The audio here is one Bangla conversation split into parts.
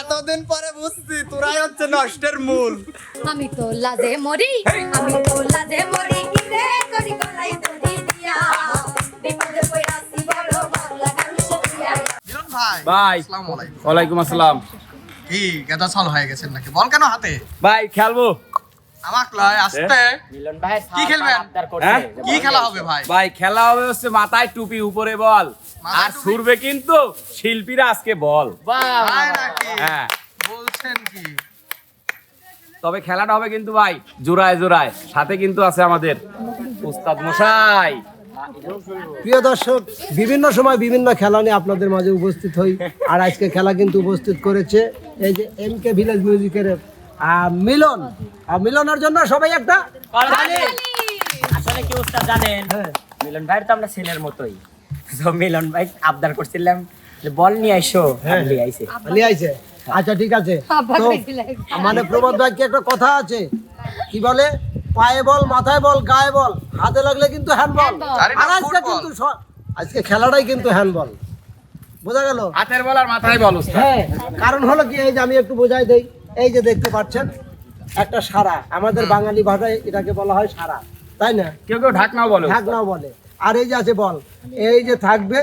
এতদিন পরে বুঝছি তোরাই হচ্ছে নষ্টের মূল আমি তো লাজে মরি, আমি তো লাজে মরি। ভাই আসসালামু আলাইকুম। ওয়ালাইকুম আসসালাম। কি গেদা সাল হয়ে গেছেন নাকি? বল কেন হাতে? ভাই খেলব। আমাক লয় আসতে। মিলন ভাই কি খেলবেন? হ্যাঁ? কি খেলা হবে ভাই? ভাই খেলা হবে হচ্ছে মাথায় টুপি উপরে বল। আর? ছুড়বে কিন্তু শিল্পীরা আজকে বল। নাকি? হ্যাঁ। বলছেন কি? তবে খেলাটা হবে কিন্তু ভাই জোড়ায় জোড়ায়। সাথে কিন্তু আছে আমাদের উস্তাদ মশাই। প্রিয় দর্শক বিভিন্ন সময় বিভিন্ন খেলা নিয়ে আপনাদের মাঝে উপস্থিত হই। আর আজকে খেলা কিন্তু উপস্থিত করেছে এই যে এম কে ভিলেজ মিউজিকের মিলন। আর মিলনের জন্য সবাই একটা আসলে কি উস্তাদ জানেন? হ্যাঁ। মিলন ভাইয়ের তো আমরা ছেলের মতোই। তো মিলন ভাই আবদার করছিলাম যে বল নিয়ে আইসো। নিয়ে আইসে। নিয়ে আইছে আচ্ছা ঠিক আছে। মানে প্রবাদ বাক্যে একটা কথা আছে। কি বলে? পায়ে বল মাথায় বল গায়ে বল হাতে লাগলে কিন্তু হ্যান্ডবল। আর আজকে কিন্তু আজকে খেলাটাই কিন্তু হ্যান্ডবল বোঝা গেল? হাতের বল আর মাথায় বল হ্যাঁ কারণ হলো কি এই যে আমি একটু বোঝাই দেই এই যে দেখতে পাচ্ছেন একটা সারা আমাদের বাঙালি ভাষায় এটাকে বলা হয় সারা তাই না? কেউ কেউ ঢাকনাও বলে। ঢাকনাও বলে। আর এই যে আছে বল এই যে থাকবে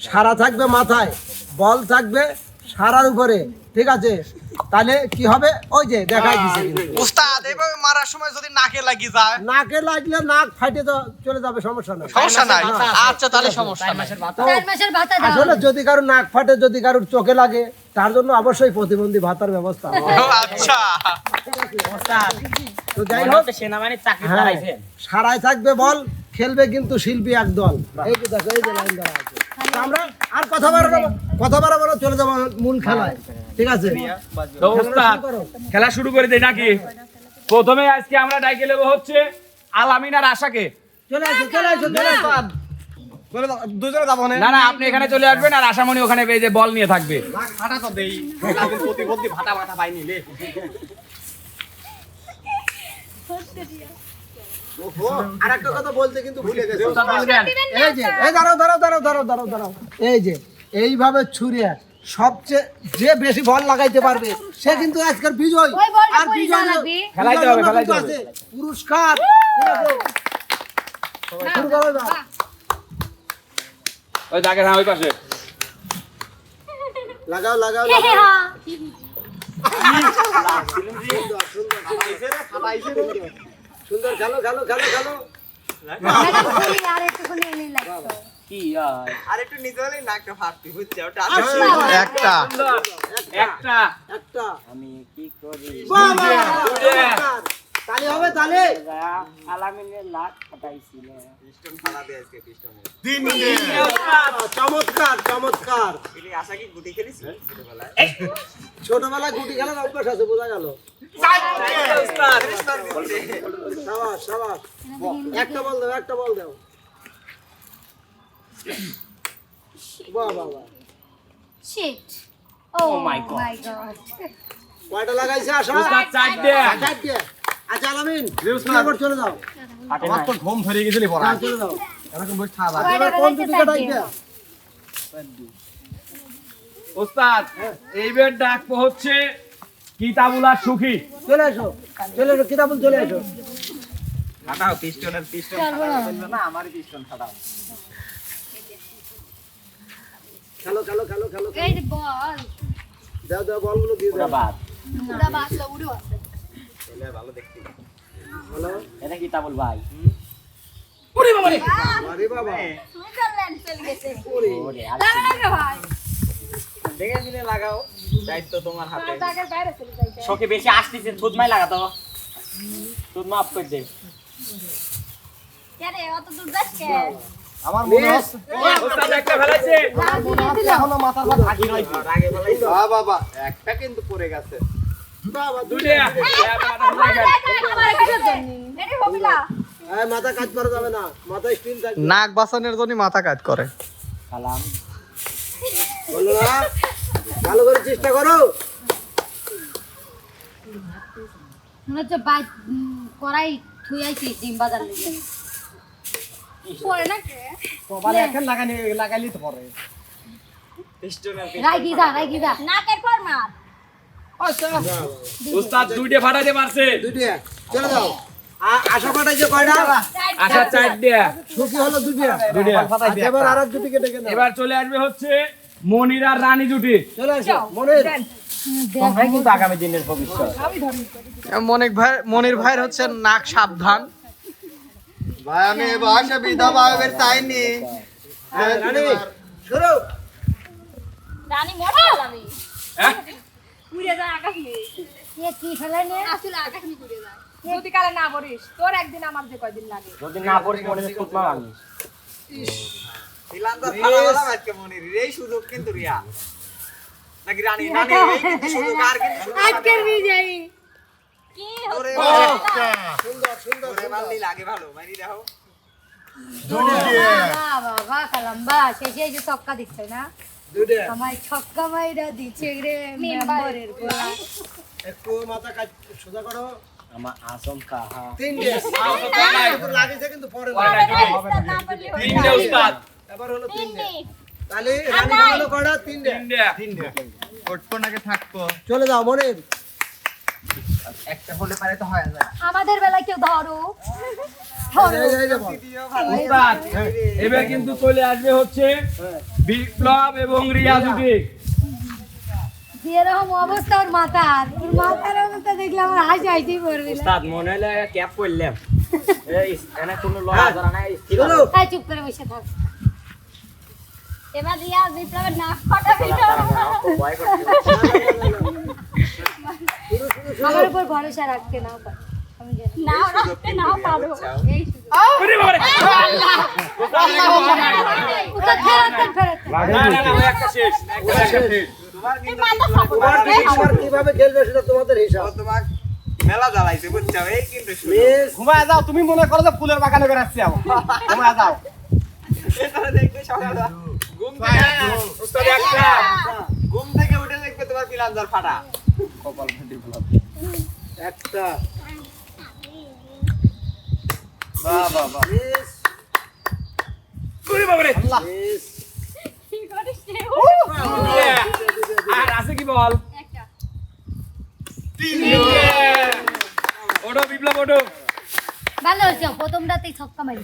সারা থাকবে মাথায় বল থাকবে সারার উপরে ঠিক আছে? তাহলে কি হবে? ওই যে দেখাই দিছে। উস্তাদ এইভাবে মারার সময় যদি নাকে লাগি যায়? নাকে লাগলে নাক ফাটে তো চলে যাবে সমস্যা নাই। সমস্যা নাই। আচ্ছা তাহলে সমস্যা নাই। মাসের ভাতা দাও আসলে যদি কারও নাক ফাটে যদি কারোর চোখে লাগে তার জন্য অবশ্যই প্রতিবন্ধী ভাতার ব্যবস্থা আচ্ছা। তো যাই হোক। সেনাবাহিনীর চাকরি হ্যাঁ সারায় থাকবে বল খেলবে কিন্তু শিল্পী একদল। এই তো দেখো এই যে লাইন দেওয়া আছে। আমরা আর কথা বাড়াবো কথা বাড়াবো চলে যাব মূল খেলায়। ঠিক আছে? খেলা শুরু করে দেই নাকি? প্রথমে আজকে আমরা ডাইকে নেব হচ্ছে আলামিন আর আশাকে। চলে আসো চলে আসো চলে আসো। দুজনে যাব না না আপনি এখানে চলে আসবেন আর আশামণি ওখানে এই যে বল নিয়ে থাকবে। ফাটা তো দেই প্রতিবন্ধী ফাটা ফাটা পাইনি লে এই যে এইভাবে ছুরিয়া সবচেয়ে যে বেশি বল লাগাইতে পারবে সে কিন্তু আজকের বিজয়। আর বিজয় পুরস্কার। ওই হ্যাঁ ওই পাশে। লাগাও লাগাও লাগাও। সুন্দর খেলো খেলো খেলো খেলো। কি আর? একটু নিতে হলে নাকটা ফাটতি বুঝছে? ওটা একটা। একটা। একটা। আমি কি করি। তালি হবে তালি। আলামিনের লাখ কাটাইছিল চমৎকার চমৎকার। আশা কি গুটি খেলিস ছোটবেলায় গুটি খেলার অভ্যাস আছে বোঝা গেল। সাবাস সাবাস। একটা বল দাও একটা বল দাও। বাহ বাহ বাহ. Oh my God. কয়টা লাগাইছে আশা? উস্তাদ চারটে। চারটে। আচ্ছা আলামিন চলে যাও। কাটে না ঘুম ধরে গেছিলি পড়া। হ্যাঁ, চলে যাও। এরকম বসে থাকা। এবার কোন দুটিকে ডাকবে? উস্তাদ এইবার ডাকবো হচ্ছে কিতাবুল আর সুখী। চলে এসো চলে এসো কিতাবুল চলে এসো। ফাটাও পিস্টনের পিস্টন না আমার পিস্টন ফাটাও খেলো খেলো খেলো খেলো এই বল। দাও দাও বলগুলো দিয়ে দাও। বাদ। পুরা উড়ে আছে। হ্যালো? এটা কি তাবল ভাই? আরে বাবা। সুইজারল্যান্ড চলে গেছে। ওরে। ওরে লাগা লাগা ভাই। দেখে মিলে লাগাও দায়িত্ব তোমার হাতে। আমার জায়গার বাইরে চলে যাইতে। শোকে বেশি আসতেছে মাফ করে দে। কে অত দূর যাস কে? আমার মনে একটা ফেলাইছে। এখনও আগে বাবা কিন্তু পড়ে গেছে। মাথা কাজ করা যাবে না। মাথা স্টিল নাক বাসানোর জন্য মাথা কাজ করে। সালাম। ভালো করে চেষ্টা করো। মনে হচ্ছে উম, থুই আইছি ডিম বাজার লেগে। পরে না কপালে এখন লাগানি লাগাইলি তো পরে। পিস্টনের রাইকি যা রাইকি যা নাকের পর মার। উস্তাদ দুইটা ফাটাইতে পারছে। দুইটা। চলে যাও। আশা কটাই কয়টা? আশা চারটা। সুখী হলো দুইটা। দুইটা। আচ্ছা, এবার আর এক ডেকে নাও এবার চলে আসবে হচ্ছে মনির আর রানী জুটি। চলে আসো। তোমরাই কিন্তু আগামী দিনের ভবিষ্যৎ। মনিক ভাই মনির ভাইয়ের হচ্ছে নাক সাবধান। ভাই আমি বিধবা হবে রানী শুরু রানী মোটা আমি। হ্যাঁ? যদি কালে না মরিস তোর একদিন আমার যে কয়দিন লাগে যদি না পড়ি মনে খুব মারানি ইলান্দার ফালা ফালা আজকে মনির এই সুযোগ কিন্তু রিয়া নাকি রানী রানী সুযোগ আর কিন্তু আজকের বিজয়ী সুন্দর সুন্দর লাগে ভালো মারি দেখো বাবা বাবা কালাম্বা শেষে এই যে ছক্কা দিচ্ছে না আমার ছক্কা মাইরা দিচ্ছে রে মেম্বারের গোলা একটু মাথা কাজ সোজা করো। আমার আসম কাহা তিনটে। কিন্তু পরে। তিনটে উস্তাদ। এবার হলো তিনটে। তাহলে রানী তিনটে। তিনটে। থাকতো চলে যাও মনে একটা হলে পারে তো হয় যায় আমাদের বেলায় কেউ ধরো। উস্তাদ এবার কিন্তু চলে আসবে হচ্ছে বিপ্লব এবং রিয়া যেরকম অবস্থা ওর মাথার ওর মাথার অবস্থা দেখলে আমার হাসি হাসি পড়বে উস্তাদ মনে হলে ক্যাপ করলাম। এই এনে কোনো লড়া ধরা নাই। স্থির চলো তাই চুপ করে বসে থাক। এবার রিয়া বিপ্লবের নাক ফাটাবি ভয় আমার উপর ভরসা রাখতে না পার আমি জানি নাও রাখতে নাও পারো। এই ওরে বাবারে! উত্তর ফেরত দেন, ফেরত না, না, না, একটা শেষ, একটা শেষ। তোমার কিন্তু তোমার টিম তোমার কীভাবে খেলবে সেটা তোমাদের হিসাব। তোমার মেলা জ্বালাইছে বুঝছ? এই কিন্তু ঘুমায় যাও তুমি মনে করো যে ফুলের বাগানে বেড়াচ্ছি আমি। ঘুমায় যাও। ঘুম থেকে উস্তাদ একটা। ঘুম থেকে উঠে দেখবে তোমার পিলাঞ্জার ফাটা। একটা। বাহ বাহ বাহ। মিস ওরে বাবারে! মিস আর আছে কি বল? ওটো বিপ্লব ওটো ভালো হয়েছে প্রথমটাতেই ছক্কা মারি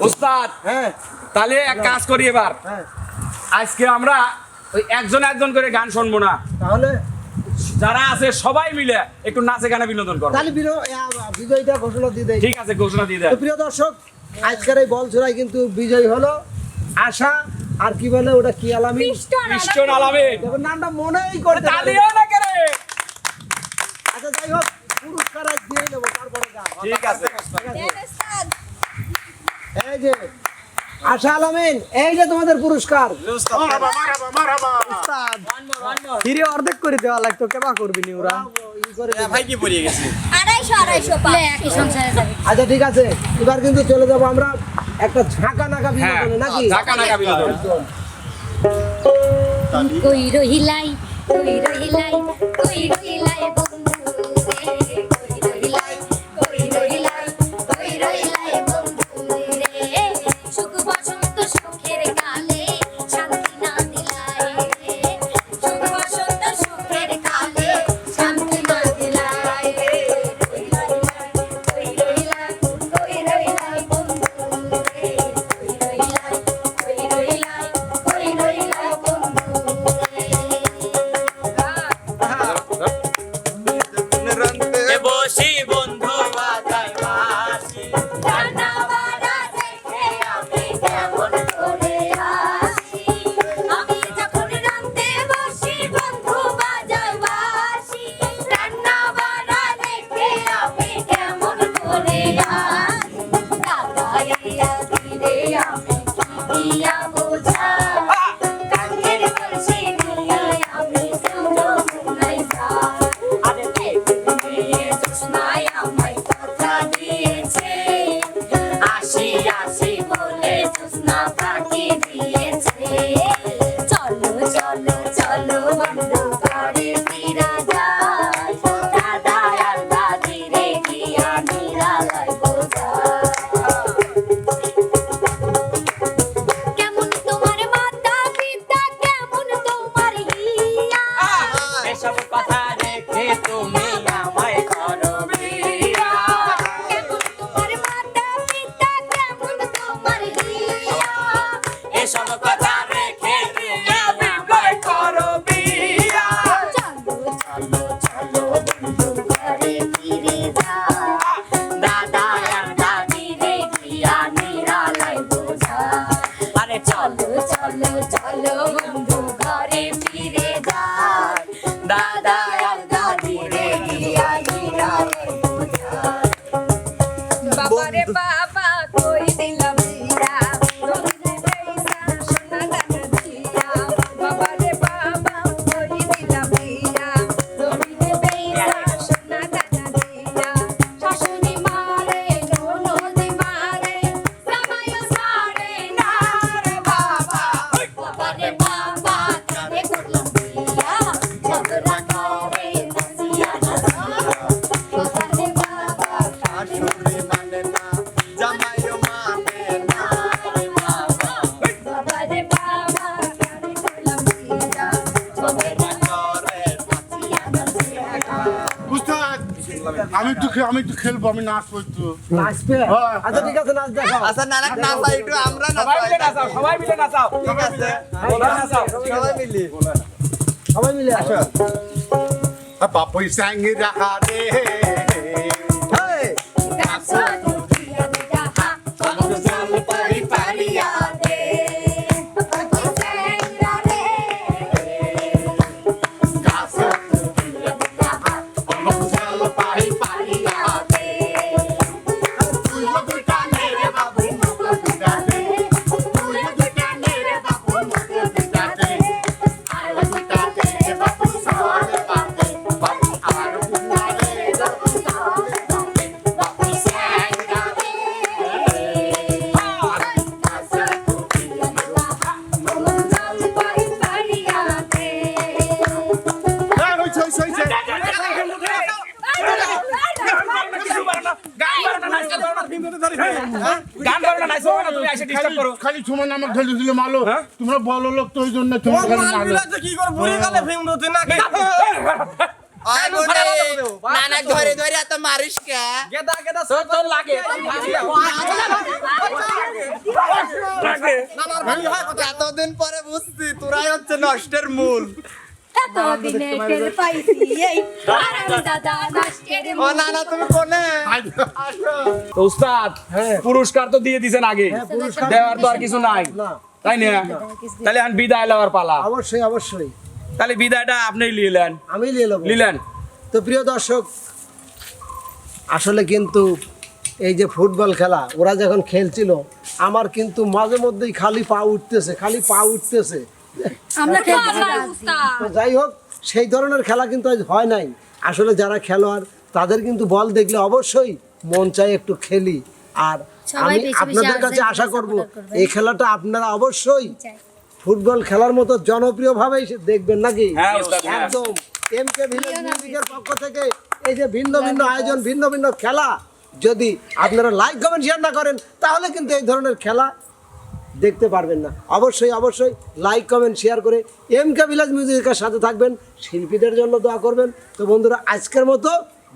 উস্তাদ হ্যাঁ। তাহলে এক কাজ করি এবার। হ্যাঁ। আজকে আমরা ওই একজন একজন করে গান শুনব না। তাহলে? যারা আছে সবাই মিলে একটু নাচে গানে বিনোদন করব তাহলে আ, ঘোষণা দিয়ে দেয় ঠিক আছে ঘোষণা দিয়ে দেয় প্রিয় দর্শক আজকের এই বল ছোড়াই কিন্তু বিজয়ী হলো আশা আর কি বলে ওটা কি আলামি? কৃষ্ণ আলামিন দেখো নামটা মনেই করতে পারি তালিও না করে? আচ্ছা যাই হোক পুরস্কার আজ দিয়ে দেবো তারপরে গান। ঠিক আছে। এই যে আশা আলামিন এই যে তোমাদের পুরস্কার। হিরে অর্ধেক করে দেওয়া লাগতো কেবা করবি নি ওরা আচ্ছা ঠিক আছে এবার কিন্তু চলে যাব আমরা একটা ঝাঁকা নাকা হ্যাঁ বিনোদনে নাকি? ঢাকা নাকা বিনোদন। কই রহিলাই কই রহিলাই কই রহিলাই বন্ধু। Sampai? আমি একটু আমি একটু খেলব আমি নাচ করতো নাচবে? হ্যাঁ। আচ্ছা ঠিক আছে নাচ দেখাও। আচ্ছা নানা নাচ একটু আমরা সবাই মিলে নাচাও সবাই মিলে নাচাও। ঠিক আছে। নাচাও। সবাই মিলে। সবাই মিলে। আসো। পাপই সাঙ্গি রাখা দে না করো খালি ঢেলে দিলে মালো তোমরা বলো লোক তো ওই জন্য তোমার খালি মালো আয় বলে নানা ধরে ধরে এত মারিস কে? তোর তোর লাগে। এতদিন পরে বুঝছি তোরাই হচ্ছে নষ্টের মূল। এতদিনে টের পাইছি এই আরাম দাদা নষ্টের ও নানা তুমি কোনে? তো উস্তাদ হ্যাঁ। পুরস্কার তো দিয়ে দিছেন আগে। দেওয়ার তো আর কিছু নাই। তাই না? তাহলে এখন বিদায় লওয়ার পালা। অবশ্যই অবশ্যই। তাহলে বিদায়টা আপনি নিলেন আমি নিলেন। তো প্রিয় দর্শক আসলে কিন্তু এই যে ফুটবল খেলা ওরা যখন খেলছিল আমার কিন্তু মাঝে মধ্যেই খালি পা উঠতেছে খালি পা উঠতেছে। আমরা যাই হোক সেই ধরনের খেলা কিন্তু আজ হয় নাই। আসলে যারা খেলোয়াড় তাদের কিন্তু বল দেখলে অবশ্যই মন চাই একটু খেলি। আর আমি আপনাদের কাছে আশা করব এই খেলাটা আপনারা অবশ্যই ফুটবল খেলার মতো জনপ্রিয়ভাবেই সে দেখবেন নাকি? হ্যাঁ, হ্যাঁ। একদম এম কে ভিলেজ মিউজিকের পক্ষ থেকে এই যে ভিন্ন ভিন্ন আয়োজন ভিন্ন ভিন্ন খেলা যদি আপনারা লাইক কমেন্ট শেয়ার না করেন তাহলে কিন্তু এই ধরনের খেলা দেখতে পারবেন না। অবশ্যই অবশ্যই লাইক কমেন্ট শেয়ার করে এম কে ভিলেজ মিউজিকের সাথে থাকবেন। শিল্পীদের জন্য দোয়া করবেন। তো বন্ধুরা, আজকের মতো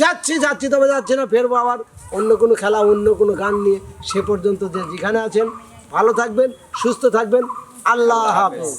যাচ্ছি যাচ্ছি, তবে যাচ্ছি না, ফেরবো আবার অন্য কোনো খেলা, অন্য কোনো গান নিয়ে। সে পর্যন্ত যে যেখানে আছেন, ভালো থাকবেন, সুস্থ থাকবেন। আল্লাহ হাফেজ।